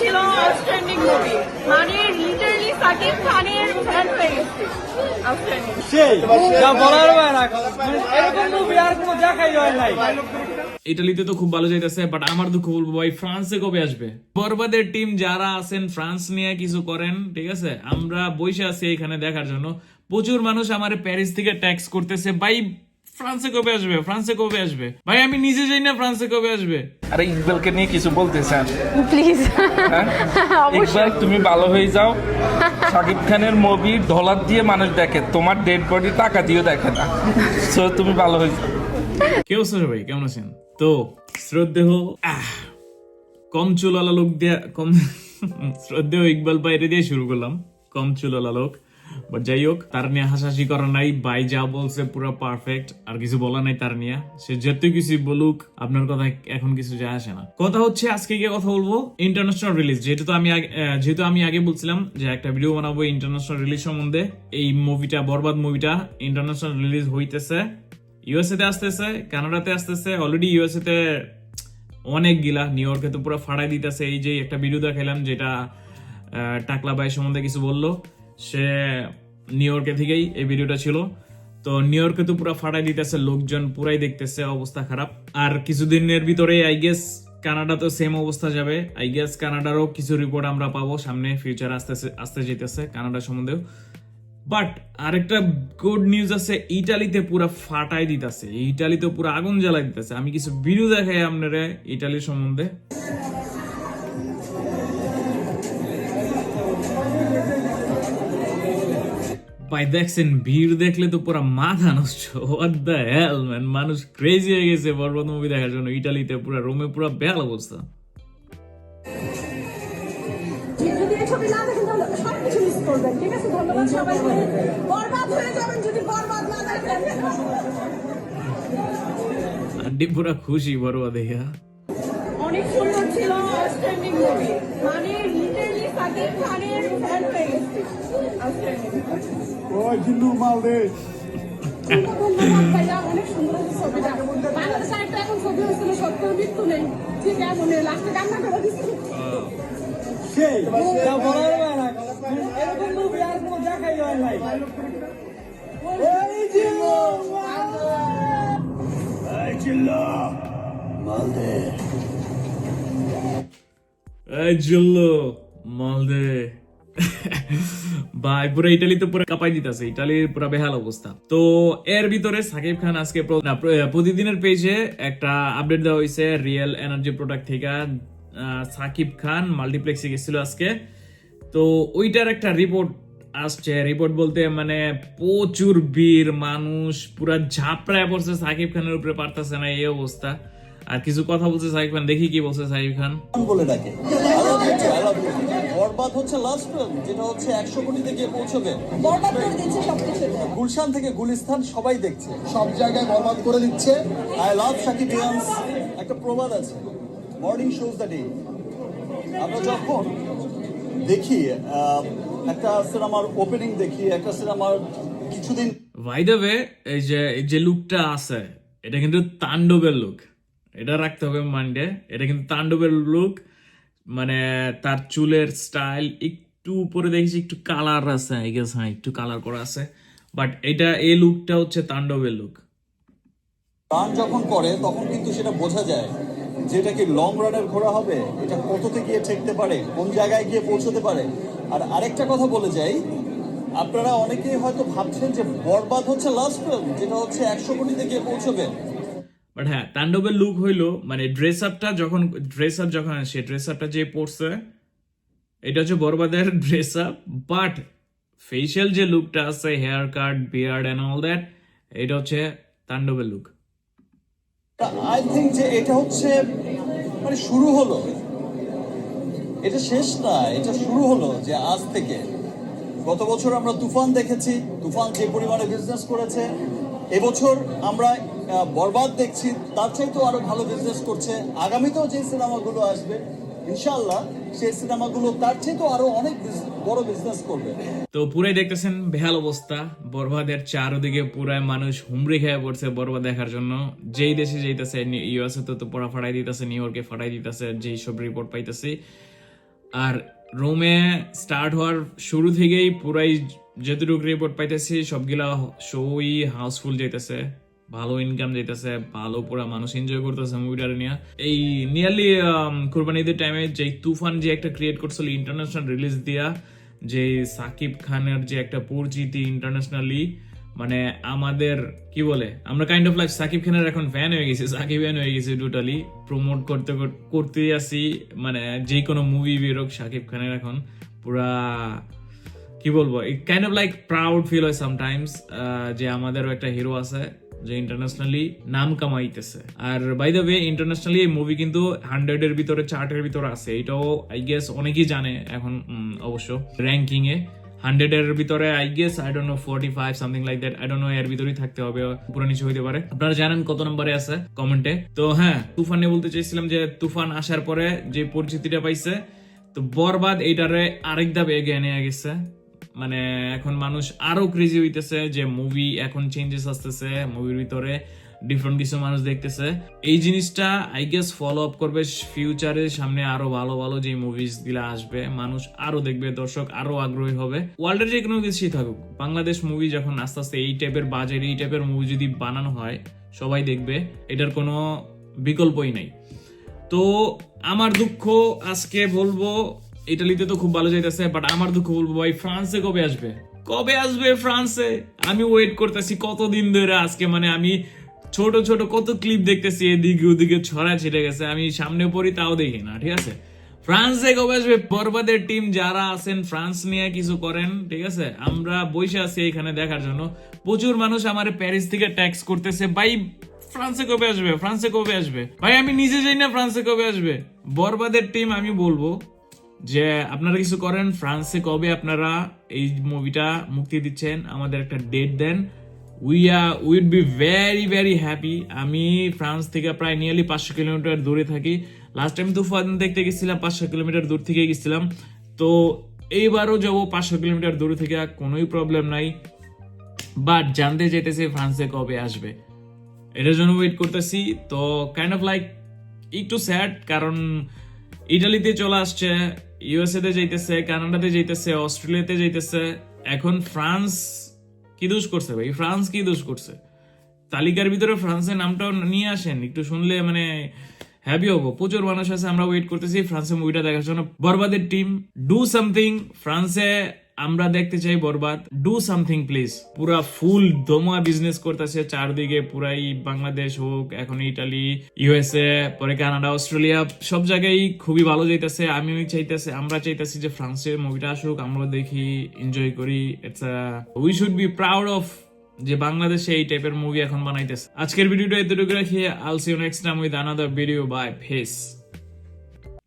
ছিল outstanding movie মানে literally Shakib খানের ফ্যান হয়ে গেছে। সেই যা বলার বাইরে মানে এরকম মুভি আর কোনো দেখাই হয় নাই। ইটালিতে তো খুব ভালো যাইতেছে বাট আমার দুঃখ বলব ভাই ফ্রান্সে কবে আসবে? বরবাদের টিম যারা আছেন ফ্রান্স নিয়ে কিছু করেন ঠিক আছে? আমরা বসে আছি এখানে দেখার জন্য। প্রচুর মানুষ আমার প্যারিস থেকে ট্যাক্স করতেছে। ভাই ফ্রান্সে কবে আসবে? ফ্রান্সে কবে আসবে? ভাই আমি নিজে যাই না ফ্রান্সে কবে আসবে? আরে ইকবালকে নিয়ে কিছু বলতে চান? প্লিজ হ্যাঁ? ইকবাল তুমি ভালো হয়ে যাও। শাকিব খানের মুভি ডলার দিয়ে মানুষ দেখে তোমার ডেড বডি টাকা দিয়েও দেখে না। সো তুমি ভালো হয়ে যাও। কেউ স্যার ভাই? কেমন আছেন? তো শ্রদ্ধেহ আহ, কম চুলালা লোক দিয়ে কম শ্রদ্ধেহ ইকবাল বাইরে দিয়ে শুরু করলাম। কম চুলালা লোক। বাট যাই হোক তার নিয়ে হাসাহাসি করা নাই বাই যা বলছে পুরো পারফেক্ট আর কিছু বলা নাই তার নিয়ে সে কিছু বলুক, আপনার কথা এখন কিছু যায় আসে না। কথা হচ্ছে, আজকে গিয়ে কথা বলব ইন্টারন্যাশনাল রিলিজ যেহেতু আমি যেহেতু আমি আগে বলছিলাম যে একটা ভিডিও বানাবো ইন্টারন্যাশনাল রিলিজ সম্বন্ধে। এই মুভিটা বরবাদ মুভিটা ইন্টারন্যাশনাল রিলিজ হইতেছে। ইউএসএ তে আসতেছে কানাডাতে আসতেছে অলরেডি ইউএসএ তে অনেক গিলা নিউ ইয়র্কে তো পুরো ফাড়াই দিতেছে। এই যে একটা ভিডিও দেখাইলাম, যেটা টাকলা বাই সম্বন্ধে কিছু বলল। সে নিউ ইয়র্কে থেকেই এই ভিডিওটা ছিল। তো নিউ ইয়র্কে তো পুরো ফাড়াই দিতেছে, লোকজন পুরাই দেখতেছে, অবস্থা খারাপ। আর কিছুদিনের ভিতরে আই গেস কানাডা তো সেম অবস্থা যাবে। আই গেস কানাডারও কিছু রিপোর্ট আমরা পাবো, সামনে ফিউচার আসতে আসতে যেতেছে কানাডা সম্বন্ধেও। বাট আরেকটা গুড নিউজ আছে ইটালিতে পুরো ফাটাই দিতেছে। ইটালিতে পুরো আগুন জ্বালাই দিতেছে। আমি কিছু ভিডিও দেখাই আপনারা ইটালির সম্বন্ধে। ভাই দেখছেন ভিড় দেখলে তো পুরো মাথা নষ্ট। হোয়াট দ্য হেল ম্যান মানুষ ক্রেজি হয়ে গেছে বরবাদ মুভি দেখার জন্য। ইটালিতে পুরো রোমে পুরো বেহাল অবস্থা। আন্টি পুরো খুশি বরবাদ দেখা অনেক সুন্দর ছিল মানে লিটারলি সাকিব খানের ফ্যান হয়ে গেছে আউটস্ট্যান্ডিং ধন্যবাদ ভাইয়া অনেক সুন্দর হয়েছে ছবিটা বাংলাদেশে একটা এখন ছবি হয়েছিল সত্য মৃত্যু নেই ঠিক আছে লাস্টে কান্না করে দিচ্ছি সেই বলার বাইরে এরকম মুভি আর কোনো দেখাই হয় নাই এই এই জুল্লো মালদে ভাই, পুরো ইটালি তো পুরো কাপাই দিতেছে। ইটালির পুরো বেহাল অবস্থা। তো এর ভিতরে সাকিব খান আজকে প্রতিদিনের পেজে একটা আপডেট দেওয়া হয়েছে রিয়েল এনার্জি প্রোডাক্ট থেকে। সাকিব খান মাল্টিপ্লেক্সে গেছিল আজকে। তো ওইটার একটা রিপোর্ট আসছে। রিপোর্ট বলতে মানে প্রচুর বীর মানুষ পুরা ঝাপড়ায় পড়ছে। সাকিব খানের উপরে পারতেছে না, এই অবস্থা। আর কিছু কথা বলছে সাকিব খান, দেখি কি বলছে সাকিব খান। বলে ডাকে। বরবাদ হচ্ছে লাস্ট ফিল্ম যেটা হচ্ছে একশো কোটিতে গিয়ে পৌঁছবে। বরবাদ করে দিচ্ছে সবকিছু গুলশান থেকে গুলিস্তান সবাই দেখছে। সব জায়গায় বরবাদ করে দিচ্ছে। আই লাভ সাকিব ইয়ান্স একটা প্রবাদ আছে। মর্নিং শোজ দ্য ডে আমরা যখন দেখি আহ, একটা সিনেমার ওপেনিং দেখি একটা সিনেমার কিছুদিন ভাই দেবে এই যে এই যে লুকটা আছে এটা কিন্তু তাণ্ডবের লুক এটা রাখতে হবে মাইন্ডে এটা কিন্তু তাণ্ডবের লুক মানে তার চুলের স্টাইল একটু উপরে দেখেছি, একটু কালার আছে আই গেস হ্যাঁ একটু কালার করা আছে। বাট এটা, এই লুকটা হচ্ছে তাণ্ডবের লুক রান যখন করে, তখন কিন্তু সেটা বোঝা যায় যে এটা কি লং রানের ঘোড়া হবে? এটা কততে গিয়ে ঠেকতে পারে? কোন জায়গায় গিয়ে পৌঁছতে পারে? আর আরেকটা কথা বলে যাই, আপনারা অনেকেই হয়তো ভাবছেন যে বরবাদ হচ্ছে লাস্ট ফিল্ম যেটা হচ্ছে একশো কোটিতে গিয়ে পৌঁছবে। বাট হ্যাঁ তাণ্ডবের লুক হইল মানে ড্রেস আপটা যখন ড্রেস আপ যখন সে ড্রেস আপটা যে পরছে, এটা হচ্ছে বরবাদের ড্রেস আপ বাট ফেশিয়াল যে লুকটা আছে hair cut beard and all that এটা হচ্ছে তাণ্ডবের লুক আই থিঙ্ক যে এটা হচ্ছে মানে শুরু হলো। এটা শেষ না, এটা শুরু হলো যে আজ থেকে। গত বছর আমরা তুফান দেখেছি, তুফান যে পরিমাণে বিজনেস করেছে, এবছর আমরা বরবাদ দেখছি, তার চাইতেও আরও ভালো বিজনেস করছে। আগামীতেও যে সিনেমাগুলো আসবে, ইনশাআল্লাহ সেই সিনেমাগুলো তার চাইতেও আরও অনেক বড় বিজনেস করবে। তো পুরাই দেখতেছেন বেহাল অবস্থা, বরবাদের চারদিকে পুরাই মানুষ হুমড়ি খেয়ে পড়ছে বরবাদ দেখার জন্য। যেই দেশে যাইতেছে ইউএসএ তো পড়া ফাটাই দিতেছে নিউ ইয়র্কে ফাটাই দিতেছে, যেই সব রিপোর্ট পাইতেছি। আর রোমে স্টার্ট হওয়ার শুরু থেকেই পুরাই যতটুকু রিপোর্ট পাইতেছি, সবগুলা শোই হাউসফুল যাইতেছে। ভালো ইনকাম যাইতেছে ভালো পুরা মানুষ এনজয় করতেছে মুভিটা নিয়ে। এই নিয়ারলি কোরবানি ঈদের টাইমে যে তুফান যে একটা ক্রিয়েট করছিল ইন্টারন্যাশনাল রিলিজ দিয়া যে সাকিব খানের যে একটা পরিচিতি ইন্টারন্যাশনালি মানে আমাদের, কি বলে, আমরা কাইন্ড অফ লাইফ সাকিব খানের এখন ফ্যান হয়ে গেছি, সাকিব ফ্যান হয়ে গেছি টোটালি প্রমোট করতে কর- করতে আসি মানে যে কোনো মুভি বেরোক সাকিব খানের এখন, পুরা, কি বলব kind of like proud feel হয় সামটাইমস যে আমাদেরও একটা হিরো আছে। যে ইন্টারন্যাশনালি নাম কামাইতেছে। আর বাই দ্য ওয়ে ইন্টারন্যাশনালি এই মুভি কিন্তু হান্ড্রেড এর ভিতরে চার্টের ভিতরে আছে। এটাও আই গেস অনেকেই জানে এখন অবশ্য। র্যাঙ্কিং এ হান্ড্রেড এর ভিতরে I guess I don't know forty five something like that I don't know এর ভিতরেই থাকতে হবে, পুরো নিচে হইতে পারে। আপনারা জানেন কত নম্বরে আছে কমেন্টে তো হ্যাঁ তুফান নিয়ে বলতে চাইছিলাম যে, তুফান আসার পরে যে পরিচিতিটা পাইছে, তো বরবাদ এইটারে আরেক ধাপ এগিয়ে নিয়ে গেছে। মানে এখন মানুষ আরও ক্রেজি হইতেছে যে মুভি এখন চেঞ্জেস আসতেছে মুভির ভিতরে ডিফারেন্ট কিছু মানুষ দেখতেছে। এই জিনিসটা আই গেস ফলো আপ করবে ফিউচারে সামনে আরও ভালো ভালো যে মুভিজগুলা আসবে, মানুষ আরও দেখবে, দর্শক আরও আগ্রহী হবে। ওয়ার্ল্ডের যে কোনো কিছুই থাকুক, বাংলাদেশ মুভি যখন আস্তে আস্তে এই টাইপের বাজেট এই টাইপের মুভি যদি বানানো হয়, সবাই দেখবে, এটার কোনো বিকল্পই নাই। তো, আমার দুঃখ আজকে বলব ইটালিতে তো খুব ভালো যাইতেছে বাট আমার দুঃখ বলব ভাই, ফ্রান্সে কবে আসবে? কবে আসবে ফ্রান্সে? আমি ওয়েট করতেছি কতদিন ধরে আজকে মানে আমি ছোট ছোট কত ক্লিপ দেখতেছি, এদিকে ওদিকে ছড়া ছিটে গেছে, আমি সামনে পড়ি তাও দেখি না, ঠিক আছে? ফ্রান্সে কবে আসবে? বরবাদের টিম যারা আছেন, ফ্রান্স নিয়ে কিছু করেন, ঠিক আছে? আমরা বসে আছি এখানে দেখার জন্য। প্রচুর মানুষ আমার প্যারিস থেকে ট্যাক্স করতেছে। ভাই, ফ্রান্সে কবে আসবে? ফ্রান্সে কবে আসবে? ভাই, আমি নিজে যাই না, ফ্রান্সে কবে আসবে? বরবাদের টিম আমি বলব যে আপনারা কিছু করেন, ফ্রান্সে কবে আপনারা এই মুভিটা মুক্তি দিচ্ছেন, আমাদের একটা date then. We are we'd be very very happy আমি ফ্রান্স থেকে প্রায় নিয়ারলি পাঁচশো কিলোমিটার দূরে থাকি। লাস্ট টাইম তুফান দেখতে গেছিলাম, পাঁচশো কিলোমিটার দূর থেকে গেছিলাম। তো এইবারও যাব পাঁচশো কিলোমিটার দূরে থেকে কোনোই প্রবলেম নাই। বাট জানতে চাইতেছে ফ্রান্সে কবে আসবে। এটার জন্য ওয়েট করতেছি। তো কাইন্ড অফ লাইক একটু স্যাড কারণ ইটালিতে চলে আসছে। ইউএসএ তে যাইতেছে, কানাডাতে যাইতেছে, অস্ট্রেলিয়াতে যাইতেছে। এখন ফ্রান্স কি দোষ করছে ভাই? ফ্রান্স কি দোষ করছে? তালিকার ভিতরে ফ্রান্সের নামটাও নিয়ে আসেন, একটু শুনলে মানে হ্যাপি হব। প্রচুর মানুষ আছে, আমরা ওয়েট করতেছি ফ্রান্সের মুভিটা দেখার জন্য। বরবাদের টিম ডু সামথিং ফ্রান্সে আমরা দেখতে চাই বরবাদ। ডু সামথিং প্লিজ পুরা ফুল দমা বিজনেস করতেছে চারদিকে, পুরাই বাংলাদেশ হোক, এখন ইটালি ইউএসএ পরে কানাডা অস্ট্রেলিয়া সব জায়গায় খুবই ভালো যাইতেছে আমি চাইতেছি, আমরা চাইতেছি যে ফ্রান্সের মুভিটা আসুক আমরা দেখি এনজয় করি we should be proud of যে বাংলাদেশে এই টাইপের মুভি এখন বানাইতেছে। আজকের ভিডিওটা এতটুকু রাখি I'll see next time with another video bye face